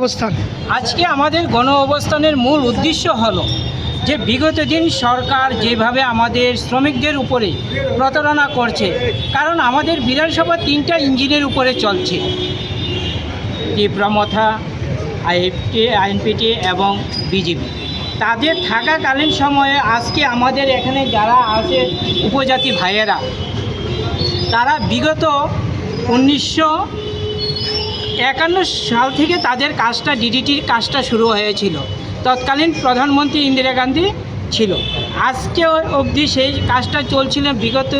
অবস্থান আজকে আমাদের গণ অবস্থানের মূল উদ্দেশ্য হলো যে বিগত দিন সরকার যেভাবে আমাদের শ্রমিকদের উপরে প্রতারণা করছে, কারণ আমাদের বিধানসভা তিনটা ইঞ্জিনের উপরে চলছে। তীব্রমথা আইএফটি, আইএনপিটি এবং বিজেপি। তাদের থাকাকালীন সময়ে আজকে আমাদের এখানে যারা আছে উপজাতি ভাইয়েরা, তারা বিগত উনিশশো একান্ন সাল থেকে তাদের কাজটা ডিডিটির কাজটা শুরু হয়েছিল। তৎকালীন প্রধানমন্ত্রী ইন্দিরা গান্ধী ছিল। আজকে অবধি সেই কাজটা চলছিল। বিগত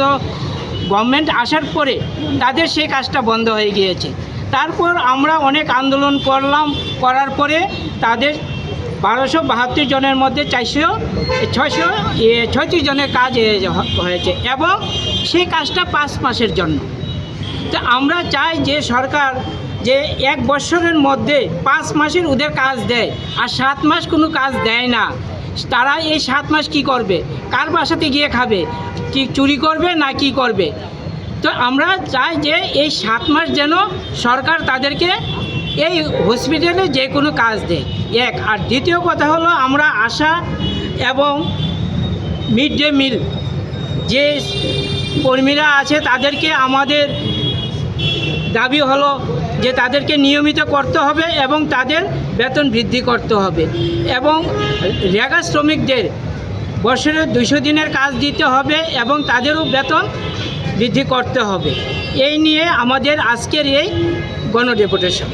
গভর্নমেন্ট আসার পরে তাদের সেই কাজটা বন্ধ হয়ে গিয়েছে। তারপর আমরা অনেক আন্দোলন করলাম। করার পরে তাদের বারোশো বাহাত্তর জনের মধ্যে চারশো, ছয়শো ছয়ত্রিশ জনের কাজ হয়েছে এবং সেই কাজটা পাঁচ মাসের জন্য। তো আমরা চাই যে সরকার যে এক বছরের মধ্যে পাঁচ মাসের ওদের কাজ দেয় আর সাত মাস কোনো কাজ দেয় না। তারা এই সাত মাস কি করবে? কার বাসাতে গিয়ে খাবে? কি চুরি করবে না কি করবে? তো আমরা চাই যে এই সাত মাস যেন সরকার তাদেরকে এই হসপিটালে যে কোনো কাজ দেয়। এক, আর দ্বিতীয় কথা হলো আমরা আশা এবং মিড ডে মিল যে কর্মীরা আছে তাদেরকে আমাদের দাবি হলো যে তাদেরকে নিয়মিত করতে হবে এবং তাদের বেতন বৃদ্ধি করতে হবে। এবং রেগা শ্রমিকদের বছরে দুশো দিনের কাজ দিতে হবে এবং তাদেরও বেতন বৃদ্ধি করতে হবে। এই নিয়ে আমাদের আজকের এই গণ ডেপুটেশন